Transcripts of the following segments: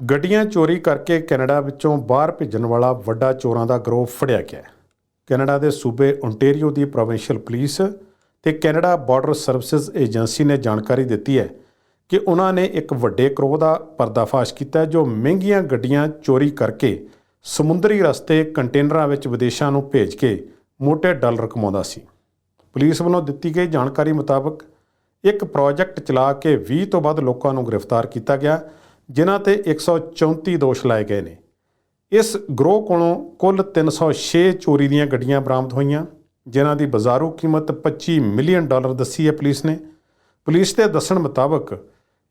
ਗੱਡੀਆਂ ਚੋਰੀ ਕਰਕੇ ਕੈਨੇਡਾ ਵਿੱਚੋਂ ਬਾਹਰ ਭੇਜਣ ਵਾਲਾ ਵੱਡਾ ਚੋਰਾਂ ਦਾ ਗਰੋਹ ਫੜਿਆ ਗਿਆ ਕੈਨੇਡਾ ਦੇ ਸੂਬੇ ਓਨਟਾਰੀਓ ਦੀ ਪ੍ਰੋਵਿੰਸ਼ੀਅਲ ਪੁਲਿਸ ਤੇ ਕੈਨੇਡਾ ਬਾਰਡਰ ਸਰਵਿਸਿਜ਼ ਏਜੰਸੀ ਨੇ ਜਾਣਕਾਰੀ ਦਿੱਤੀ ਹੈ ਕਿ ਉਹਨਾਂ ਨੇ ਇੱਕ ਵੱਡੇ ਗਰੋਹ ਦਾ ਪਰਦਾਫਾਸ਼ ਕੀਤਾ ਜੋ ਮਹਿੰਗੀਆਂ ਗੱਡੀਆਂ ਚੋਰੀ ਕਰਕੇ ਸਮੁੰਦਰੀ ਰਸਤੇ ਕੰਟੇਨਰਾਂ ਵਿੱਚ ਵਿਦੇਸ਼ਾਂ ਨੂੰ ਭੇਜ ਕੇ ਮੋਟੇ ਡਾਲਰ ਕਮਾਉਂਦਾ ਸੀ। ਪੁਲਿਸ ਵੱਲੋਂ ਦਿੱਤੀ ਗਈ ਜਾਣਕਾਰੀ ਮੁਤਾਬਕ ਇੱਕ ਪ੍ਰੋਜੈਕਟ ਚਲਾ ਕੇ 20 ਤੋਂ ਵੱਧ ਲੋਕਾਂ ਨੂੰ ਗ੍ਰਿਫਤਾਰ ਕੀਤਾ ਗਿਆ ਜਿਨ੍ਹਾਂ ਤੇ 134 ਦੋਸ਼ ਲਾਏ ਗਏ ਨੇ। ਇਸ ਗਰੋਹ ਕੋਲੋਂ ਕੁੱਲ 306 ਚੋਰੀ ਦੀਆਂ ਗੱਡੀਆਂ ਬਰਾਮਦ ਹੋਈਆਂ, ਜਿਨ੍ਹਾਂ ਦੀ ਬਾਜ਼ਾਰੂ ਕੀਮਤ 25 ਮਿਲੀਅਨ ਡਾਲਰ ਦੱਸੀ ਹੈ ਪੁਲਿਸ ਨੇ। ਪੁਲਿਸ ਦੇ ਦੱਸਣ ਮੁਤਾਬਕ,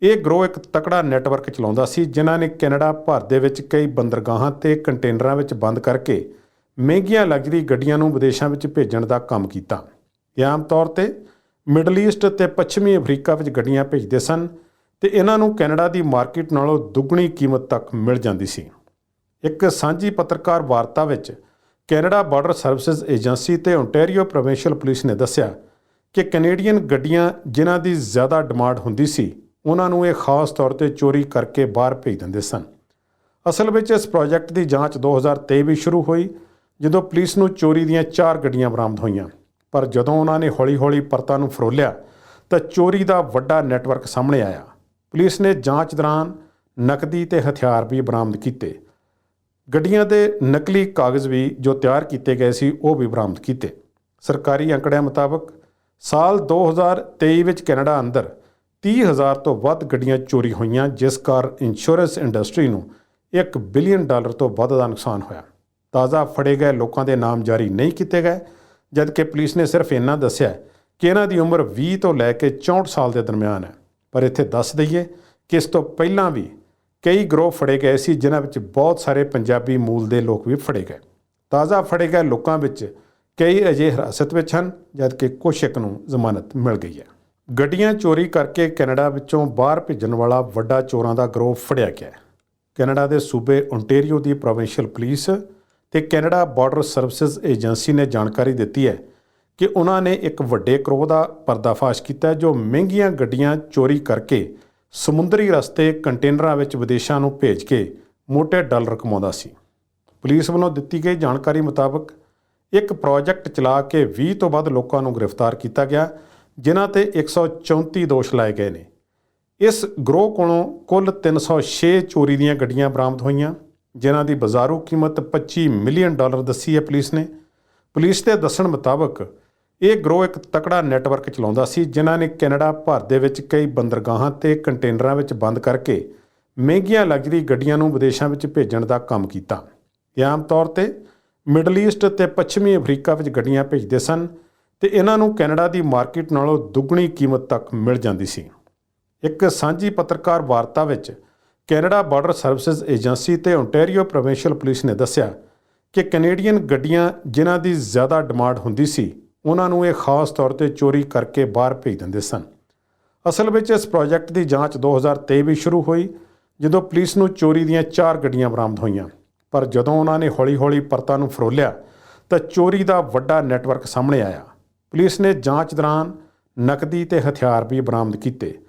ਇਹ ਗਰੋਹ ਇੱਕ ਤਕੜਾ ਨੈਟਵਰਕ ਚਲਾਉਂਦਾ ਸੀ, ਜਿਨ੍ਹਾਂ ਨੇ ਕੈਨੇਡਾ ਭਰ ਦੇ ਵਿੱਚ ਕਈ ਬੰਦਰਗਾਹਾਂ ਤੇ ਕੰਟੇਨਰਾਂ ਵਿੱਚ ਬੰਦ ਕਰਕੇ ਮਹਿੰਗੀਆਂ ਲਗਜ਼ਰੀ ਗੱਡੀਆਂ ਨੂੰ ਵਿਦੇਸ਼ਾਂ ਵਿੱਚ ਭੇਜਣ ਦਾ ਕੰਮ ਕੀਤਾ। ਇਹ ਆਮ ਤੌਰ ਤੇ ਮਿਡਲ ਈਸਟ ਤੇ ਪੱਛਮੀ ਅਫਰੀਕਾ ਵਿੱਚ ਗੱਡੀਆਂ ਭੇਜਦੇ ਸਨ ਤੇ ਇਹਨਾਂ ਨੂੰ ਕੈਨੇਡਾ ਦੀ ਮਾਰਕੀਟ ਨਾਲੋਂ ਦੁੱਗਣੀ ਕੀਮਤ ਤੱਕ ਮਿਲ ਜਾਂਦੀ ਸੀ। ਇੱਕ ਸਾਂਝੀ ਪੱਤਰਕਾਰ ਵਾਰਤਾ ਵਿੱਚ ਕੈਨੇਡਾ ਬਾਰਡਰ ਸਰਵਿਸਿਜ਼ ਏਜੰਸੀ ਤੇ ਓਨਟਾਰੀਓ ਪ੍ਰੋਵਿੰਸ਼ੀਅਲ ਪੁਲਿਸ ਨੇ ਦੱਸਿਆ ਕਿ ਕੈਨੇਡੀਅਨ ਗੱਡੀਆਂ ਜਿਨ੍ਹਾਂ ਦੀ ਜ਼ਿਆਦਾ ਡਿਮਾਂਡ ਹੁੰਦੀ ਸੀ, ਉਹਨਾਂ ਨੂੰ ਇਹ ਖਾਸ ਤੌਰ ਤੇ ਚੋਰੀ ਕਰਕੇ ਬਾਹਰ ਭੇਜ ਦਿੰਦੇ ਸਨ। ਅਸਲ ਵਿੱਚ ਇਸ ਪ੍ਰੋਜੈਕਟ ਦੀ ਜਾਂਚ 2023 ਵਿੱਚ ਸ਼ੁਰੂ ਹੋਈ, ਜਦੋਂ ਪੁਲਿਸ ਨੂੰ ਚੋਰੀ ਦੀਆਂ ਚਾਰ ਗੱਡੀਆਂ ਬਰਾਮਦ ਹੋਈਆਂ। ਪਰ ਜਦੋਂ ਉਹਨਾਂ ਨੇ ਹੌਲੀ-ਹੌਲੀ ਪਰਤਾਂ ਨੂੰ ਫਰੋਲਿਆ, ਤਾਂ ਚੋਰੀ ਦਾ ਵੱਡਾ ਨੈਟਵਰਕ ਸਾਹਮਣੇ ਆਇਆ। ਪੁਲਿਸ ਨੇ ਜਾਂਚ ਦੌਰਾਨ ਨਕਦੀ ਤੇ ਹਥਿਆਰ ਵੀ ਬਰਾਮਦ ਕੀਤੇ। ਗੱਡੀਆਂ ਦੇ ਨਕਲੀ ਕਾਗਜ਼ ਵੀ ਜੋ ਤਿਆਰ ਕੀਤੇ ਗਏ ਸੀ, ਉਹ ਵੀ ਬਰਾਮਦ ਕੀਤੇ। ਸਰਕਾਰੀ ਅੰਕੜਿਆਂ ਮੁਤਾਬਕ ਸਾਲ 2023 ਵਿੱਚ ਕੈਨੇਡਾ ਅੰਦਰ 30000 ਤੋਂ ਵੱਧ ਗੱਡੀਆਂ ਚੋਰੀ ਹੋਈਆਂ, ਜਿਸ ਕਾਰਨ ਇੰਸ਼ੋਰੈਂਸ ਇੰਡਸਟਰੀ ਨੂੰ 1 ਬਿਲੀਅਨ ਡਾਲਰ ਤੋਂ ਵੱਧ ਦਾ ਨੁਕਸਾਨ ਹੋਇਆ। ਤਾਜ਼ਾ ਫੜੇ ਗਏ ਲੋਕਾਂ ਦੇ ਨਾਮ ਜਾਰੀ ਨਹੀਂ ਕੀਤੇ ਗਏ, ਜਦਕਿ ਪੁਲਿਸ ਨੇ ਸਿਰਫ ਇੰਨਾ ਦੱਸਿਆ ਕਿ ਇਹਨਾਂ ਦੀ ਉਮਰ 20 ਤੋਂ ਲੈ ਕੇ 64 ਸਾਲ ਦੇ ਦਰਮਿਆਨ ਹੈ। ਪਰ ਇੱਥੇ ਦੱਸ ਦਈਏ ਕਿ ਇਸ ਤੋਂ ਪਹਿਲਾਂ ਵੀ ਕਈ ਗਰੋਹ ਫੜੇ ਗਏ ਸੀ, ਜਿਨ੍ਹਾਂ ਵਿੱਚ ਬਹੁਤ ਸਾਰੇ ਪੰਜਾਬੀ ਮੂਲ ਦੇ ਲੋਕ ਵੀ ਫੜੇ ਗਏ। ਤਾਜ਼ਾ ਫੜੇ ਗਏ ਲੋਕਾਂ ਵਿੱਚ ਕਈ ਅਜੇ ਹਿਰਾਸਤ ਵਿੱਚ ਹਨ, ਜਦਕਿ ਕੁਝ ਇੱਕ ਨੂੰ ਜ਼ਮਾਨਤ ਮਿਲ ਗਈ ਹੈ। ਗੱਡੀਆਂ ਚੋਰੀ ਕਰਕੇ ਕੈਨੇਡਾ ਵਿੱਚੋਂ ਬਾਹਰ ਭੇਜਣ ਵਾਲਾ ਵੱਡਾ ਚੋਰਾਂ ਦਾ ਗਰੋਹ ਫੜਿਆ ਗਿਆ ਹੈ। ਕੈਨੇਡਾ ਦੇ ਸੂਬੇ ਓਨਟਾਰੀਓ ਦੀ ਪ੍ਰੋਵਿੰਸ਼ੀਅਲ ਪੁਲਿਸ ਤੇ ਕੈਨੇਡਾ ਬਾਰਡਰ ਸਰਵਿਸਿਜ਼ ਏਜੰਸੀ ਨੇ ਜਾਣਕਾਰੀ ਦਿੱਤੀ ਹੈ ਕਿ ਉਹਨਾਂ ਨੇ ਇੱਕ ਵੱਡੇ ਕਰੋਹ ਦਾ ਪਰਦਾਫਾਸ਼ ਕੀਤਾ ਜੋ ਮਹਿੰਗੀਆਂ ਗੱਡੀਆਂ ਚੋਰੀ ਕਰਕੇ ਸਮੁੰਦਰੀ ਰਸਤੇ ਕੰਟੇਨਰਾਂ ਵਿੱਚ ਵਿਦੇਸ਼ਾਂ ਨੂੰ ਭੇਜ ਕੇ ਮੋਟੇ ਡਾਲਰ ਕਮਾਉਂਦਾ ਸੀ। ਪੁਲਿਸ ਵੱਲੋਂ ਦਿੱਤੀ ਗਈ ਜਾਣਕਾਰੀ ਮੁਤਾਬਕ ਇੱਕ ਪ੍ਰੋਜੈਕਟ ਚਲਾ ਕੇ 20 ਤੋਂ ਵੱਧ ਲੋਕਾਂ ਨੂੰ ਗ੍ਰਿਫਤਾਰ ਕੀਤਾ ਗਿਆ, ਜਿਨ੍ਹਾਂ ਤੇ 134 ਦੋਸ਼ ਲਾਏ ਗਏ ਨੇ। ਇਸ ਗਰੋਹ ਕੋਲੋਂ ਕੁੱਲ 306 ਚੋਰੀ ਦੀਆਂ ਗੱਡੀਆਂ ਬਰਾਮਦ ਹੋਈਆਂ, ਜਿਨ੍ਹਾਂ ਦੀ ਬਾਜ਼ਾਰੂ ਕੀਮਤ 25 ਮਿਲੀਅਨ ਡਾਲਰ ਦੱਸੀ ਹੈ ਪੁਲਿਸ ਨੇ। ਪੁਲਿਸ ਦੇ ਦੱਸਣ ਮੁਤਾਬਕ ਇਹ ਗਰੋਹ ਇੱਕ ਤਕੜਾ ਨੈਟਵਰਕ ਚਲਾਉਂਦਾ ਸੀ, ਜਿਨ੍ਹਾਂ ਨੇ ਕੈਨੇਡਾ ਭਰ ਦੇ ਵਿੱਚ ਕਈ ਬੰਦਰਗਾਹਾਂ ਤੇ ਕੰਟੇਨਰਾਂ ਵਿੱਚ ਬੰਦ ਕਰਕੇ ਮਹਿੰਗੀਆਂ ਲਗਜ਼ਰੀ ਗੱਡੀਆਂ ਨੂੰ ਵਿਦੇਸ਼ਾਂ ਵਿੱਚ ਭੇਜਣ ਦਾ ਕੰਮ ਕੀਤਾ। ਇਹ ਆਮ ਤੌਰ ਤੇ ਮਿਡਲ ਈਸਟ ਤੇ ਪੱਛਮੀ ਅਫਰੀਕਾ ਵਿੱਚ ਗੱਡੀਆਂ ਭੇਜਦੇ ਸਨ ਤੇ ਇਹਨਾਂ ਨੂੰ ਕੈਨੇਡਾ ਦੀ ਮਾਰਕੀਟ ਨਾਲੋਂ ਦੁੱਗਣੀ ਕੀਮਤ ਤੱਕ ਮਿਲ ਜਾਂਦੀ ਸੀ। ਇੱਕ ਸਾਂਝੀ ਪੱਤਰਕਾਰ ਵਾਰਤਾ ਵਿੱਚ ਕੈਨੇਡਾ ਬਾਰਡਰ ਸਰਵਿਸਿਜ਼ ਏਜੰਸੀ ਤੇ ਓਨਟਾਰੀਓ ਪ੍ਰੋਵਿੰਸ਼ੀਅਲ ਪੁਲਿਸ ਨੇ ਦੱਸਿਆ ਕਿ ਕੈਨੇਡੀਅਨ ਗੱਡੀਆਂ ਜਿਨ੍ਹਾਂ ਦੀ ਜ਼ਿਆਦਾ ਡਿਮਾਂਡ ਹੁੰਦੀ ਸੀ ਉਹਨਾਂ ਨੂੰ ਇਹ ਖਾਸ ਤੌਰ ਤੇ ਚੋਰੀ ਕਰਕੇ ਬਾਹਰ ਭੇਜ ਦਿੰਦੇ ਸਨ। ਅਸਲ ਵਿੱਚ ਇਸ ਪ੍ਰੋਜੈਕਟ ਦੀ ਜਾਂਚ 2023 ਵਿੱਚ ਸ਼ੁਰੂ ਹੋਈ, ਜਦੋਂ ਪੁਲਿਸ ਨੂੰ ਚੋਰੀ ਦੀਆਂ ਚਾਰ ਗੱਡੀਆਂ ਬਰਾਮਦ ਹੋਈਆਂ। ਪਰ ਜਦੋਂ ਉਹਨਾਂ ਨੇ ਹੌਲੀ-ਹੌਲੀ ਪਰਤਾਂ ਨੂੰ ਫਰੋਲਿਆ, ਤਾਂ ਚੋਰੀ ਦਾ ਵੱਡਾ ਨੈਟਵਰਕ ਸਾਹਮਣੇ ਆਇਆ। ਪੁਲਿਸ ਨੇ ਜਾਂਚ ਦੌਰਾਨ ਨਕਦੀ ਤੇ ਹਥਿਆਰ ਵੀ ਬਰਾਮਦ ਕੀਤੇ।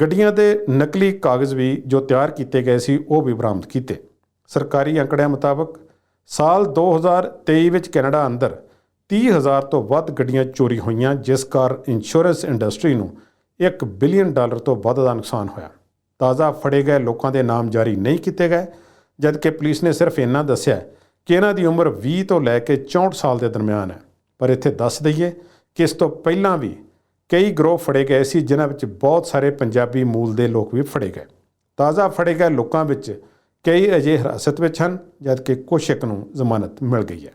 ਗੱਡੀਆਂ ਦੇ ਨਕਲੀ ਕਾਗਜ਼ ਵੀ ਜੋ ਤਿਆਰ ਕੀਤੇ ਗਏ ਸੀ, ਉਹ ਵੀ ਬਰਾਮਦ ਕੀਤੇ। ਸਰਕਾਰੀ ਅੰਕੜਿਆਂ ਮੁਤਾਬਕ, ਸਾਲ 2023 ਵਿੱਚ ਕੈਨੇਡਾ ਅੰਦਰ 30000 ਤੋਂ ਵੱਧ ਗੱਡੀਆਂ ਚੋਰੀ ਹੋਈਆਂ, ਜਿਸ ਕਾਰਨ ਇੰਸ਼ੋਰੈਂਸ ਇੰਡਸਟਰੀ ਨੂੰ 1 ਬਿਲੀਅਨ ਡਾਲਰ ਤੋਂ ਵੱਧ ਦਾ ਨੁਕਸਾਨ ਹੋਇਆ। ਤਾਜ਼ਾ ਫੜੇ ਗਏ ਲੋਕਾਂ ਦੇ ਨਾਮ ਜਾਰੀ ਨਹੀਂ ਕੀਤੇ ਗਏ, ਜਦਕਿ ਪੁਲਿਸ ਨੇ ਸਿਰਫ ਇੰਨਾ ਦੱਸਿਆ ਕਿ ਇਹਨਾਂ ਦੀ ਉਮਰ 20 ਤੋਂ ਲੈ ਕੇ 64 ਸਾਲ ਦੇ ਦਰਮਿਆਨ ਹੈ। ਪਰ ਇੱਥੇ ਦੱਸ ਦਈਏ ਕਿ ਇਸ ਤੋਂ ਪਹਿਲਾਂ ਵੀ ਕਈ ਗਰੋਹ ਫੜੇ ਗਏ ਸੀ, ਜਿਨ੍ਹਾਂ ਵਿੱਚ ਬਹੁਤ ਸਾਰੇ ਪੰਜਾਬੀ ਮੂਲ ਦੇ ਲੋਕ ਵੀ ਫੜੇ ਗਏ। ਤਾਜ਼ਾ ਫੜੇ ਗਏ ਲੋਕਾਂ ਵਿੱਚ ਕਈ ਅਜੇ ਹਿਰਾਸਤ ਵਿੱਚ ਹਨ, ਜਦਕਿ ਕੁਝ ਇੱਕ ਨੂੰ ਜ਼ਮਾਨਤ ਮਿਲ ਗਈ ਹੈ।